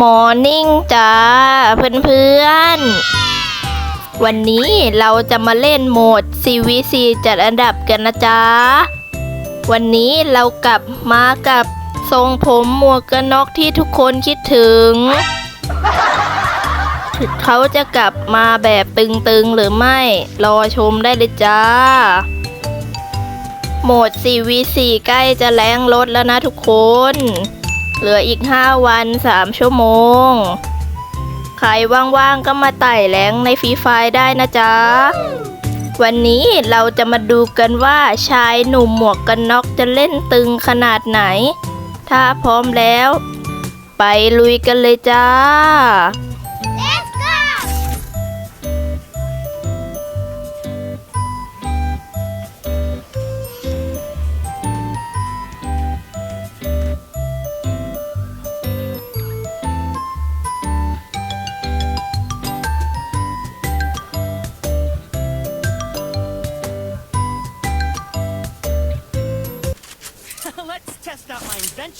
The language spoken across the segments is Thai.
มอร์นิ่งจ้าเพื่อนๆ วันนี้เราจะมาเล่นโหมด CVC จัดอันดับกันนะจ๊ะ วันนี้เรากลับมากับทรงผมหมวกกันน็อกที่ทุกคนคิดถึง เขาจะกลับมาแบบตึงๆหรือไม่ รอชมได้เลยจ้า โหมด CVC ใกล้จะแรงลดแล้วนะทุกคน เหลืออีก 5 วัน 3 ชั่วโมง ใครว่างๆก็มาไต่แรงในฟรีไฟได้นะจ๊ะ วันนี้เราจะมาดูกันว่าชายหนุ่มหมวกกันน็อกจะเล่นตึงขนาดไหน ถ้าพร้อมแล้ว ไปลุยกันเลยจ้า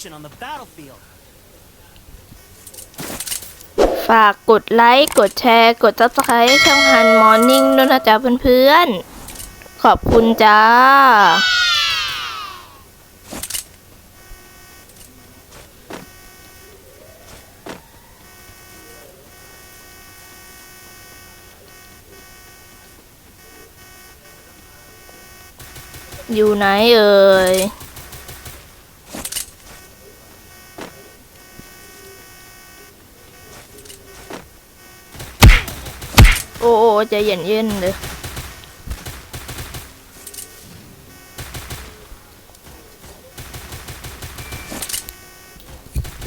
action on the battlefield. ฝากกดไลค์ กดแชร์ กด subscribe ช่องฮันมอร์นิ่งด้วยนะจ๊ะเพื่อนๆ ขอบคุณจ้าอยู่ไหนเอ่ย โอ้โอ้ใจเย็นเย็นเลย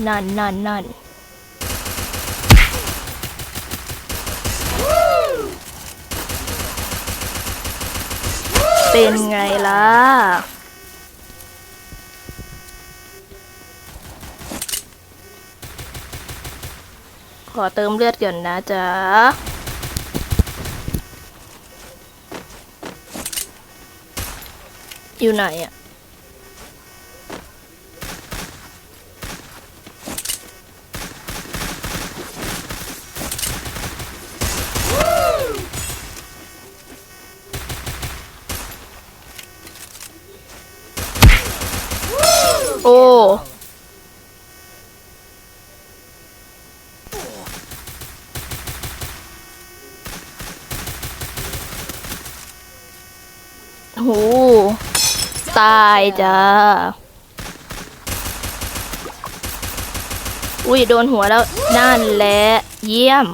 นั่นนั่นนั่นเป็นไงล่ะ ขอเติมเลือดก่อนนะจ๊ะ อยู่ไหนอะโอ้ โห ตายจ้า อุ้ยโดนหัวแล้ว นั่นแหละ เยี่ยม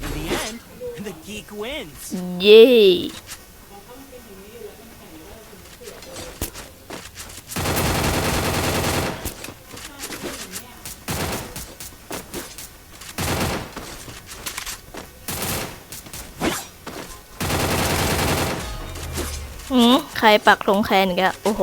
In the end, the geek wins. เย้หืม ใครปักธงแคนก็โอ้โห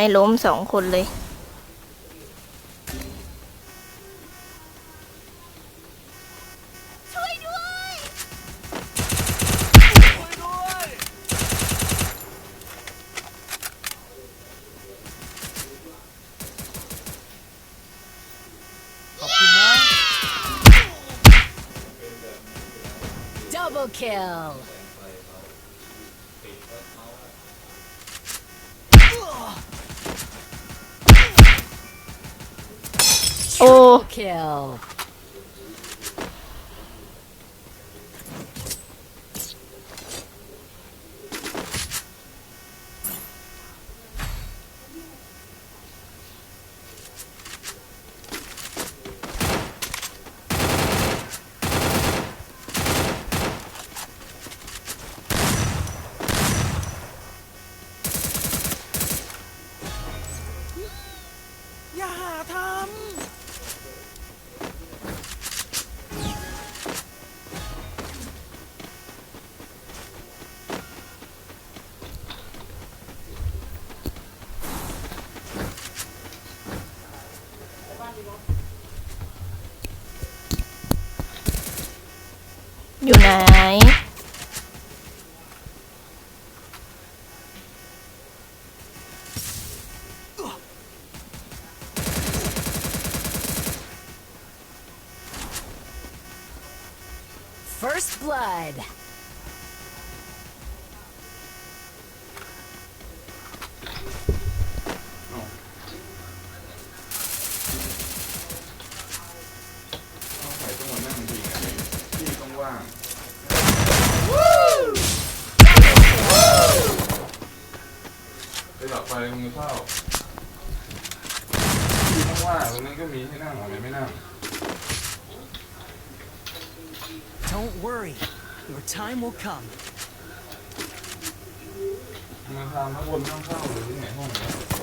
ไมล้มสองคนเลยขอบคุณนะ Double kill. Kill. First blood. ใส่ต้องมานั่งจริงอะไรที่ต้องว่าง ไปหลับไปมึงจะเข้าที่ต้องว่างตรงนั้นก็มีให้นั่งอะไรไม่นั่ง Don't worry. Your time will come. มึงทำข้างบนข้างเข้าหรือที่ไหนห้องเนี่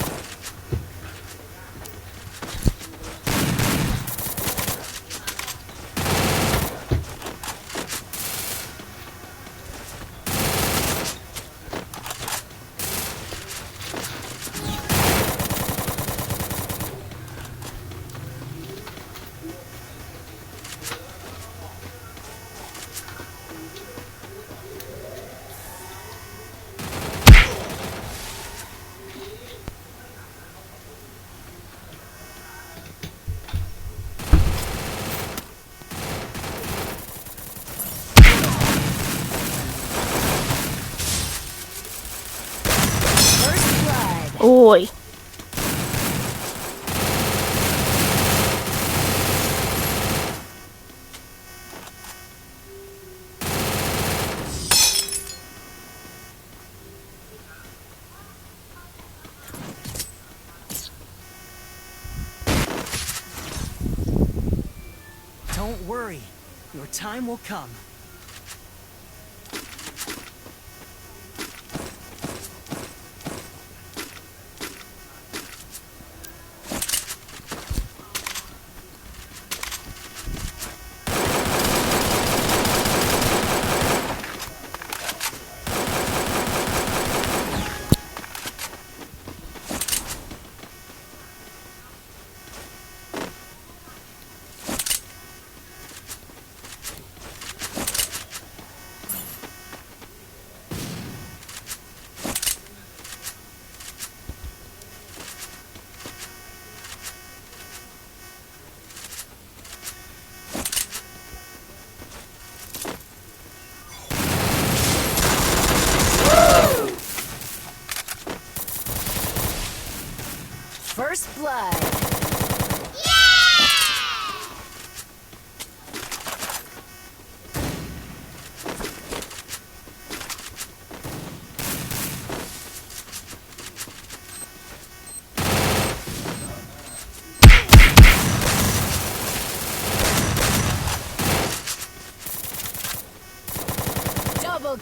Oi. Don't worry, your time will come.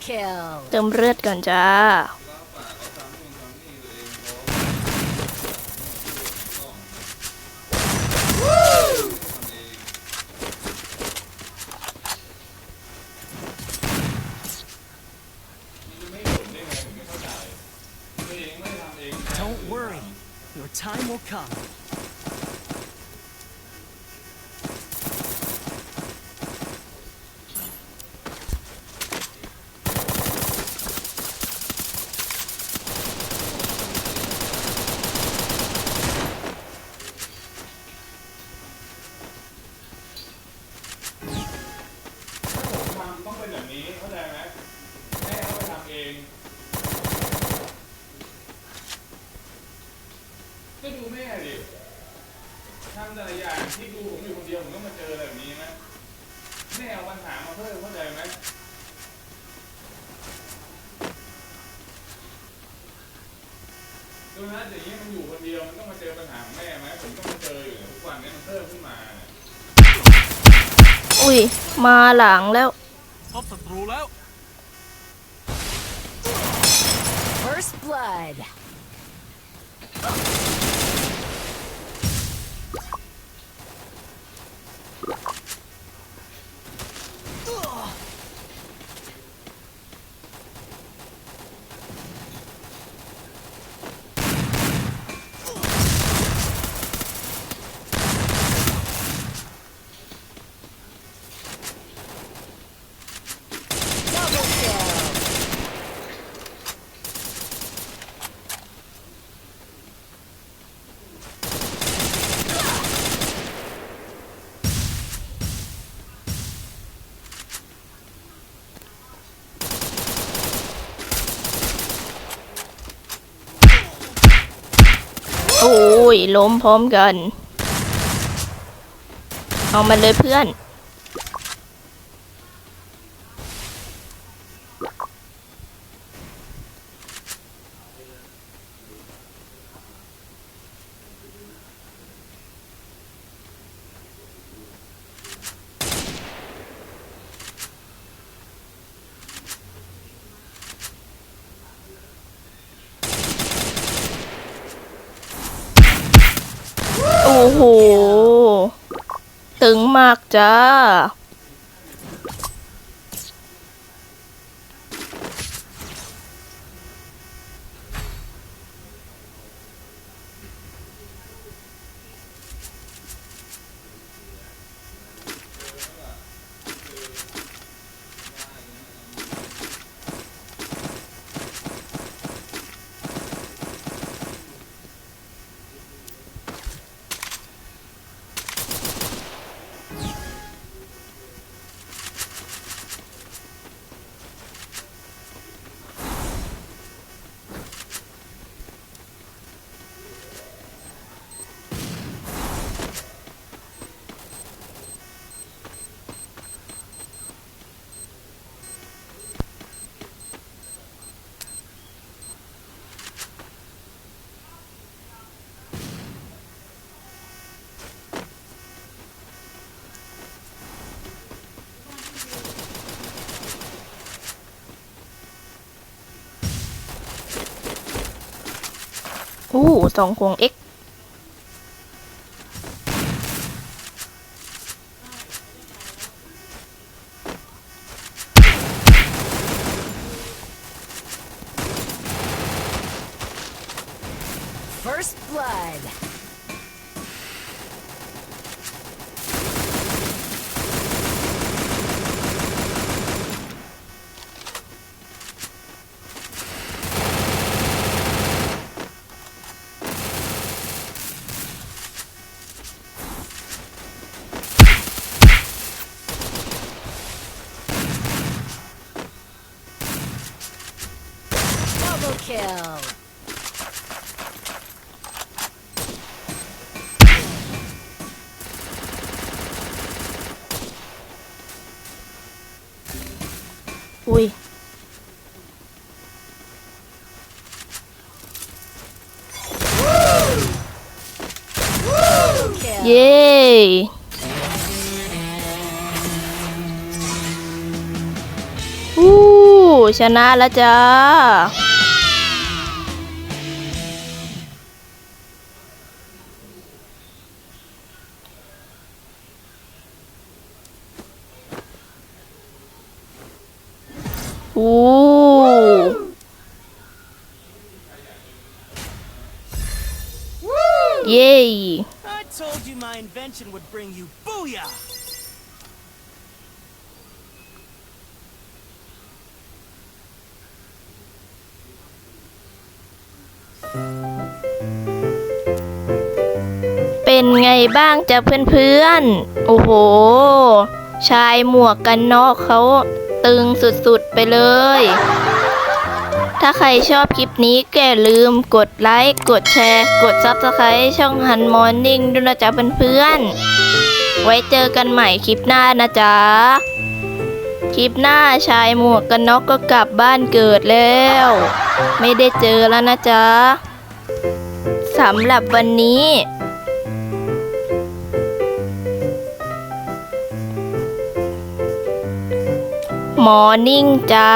เติมเลือดก่อนจ้า Don't worry. Your time will come. ทำต้องเป็นแบบนี้เข้าใจไหมแม่เขาไปทำเอง ก็ดูแม่ดิทำแต่ละอย่างที่ดูผมอยู่คนเดียวผมก็มาเจอแบบนี้นะแม่เอาปัญหามาเพิ่มเข้าใจไหมดูนะอย่างนี้มันอยู่คนเดียวมันต้องมาเจอปัญหาของแม่ไหมผมก็มาเจออยู่เนี่ย ทุกวันเนี้มันเพิ่มขึ้นมาเนี่ยอุ้ย มาหลังแล้ว พบศัตรูแล้ว First blood. โอ้ยล้มพร้อมกัน เอามันเลยเพื่อน โอ้โห ตึงมากจ้า อู้สองควง X First blood. Kill. อุ้ยเย้อู้ชนะแล้วจ้า อู้เย้ I told you my invention would bring you booyah! เป็นไงบ้างจ้ะเพื่อนๆ โอ้โห ชายหมวกกันน็อกเขา ตึงสุดๆไปเลย ถ้าใครชอบคลิปนี้แก่ลืมกดไลค์ กดแชร์ กด Subscribe ช่องฮันมอร์นิ่งด้วยนะจ๊ะเพื่อนๆ ไว้เจอกันใหม่คลิปหน้านะจ๊ะ คลิปหน้าชายหมวกกันน็อกก็กลับบ้านเกิดแล้ว ไม่ได้เจอแล้วนะจ๊ะสำหรับวันนี้ มอร์นิ่งจ้า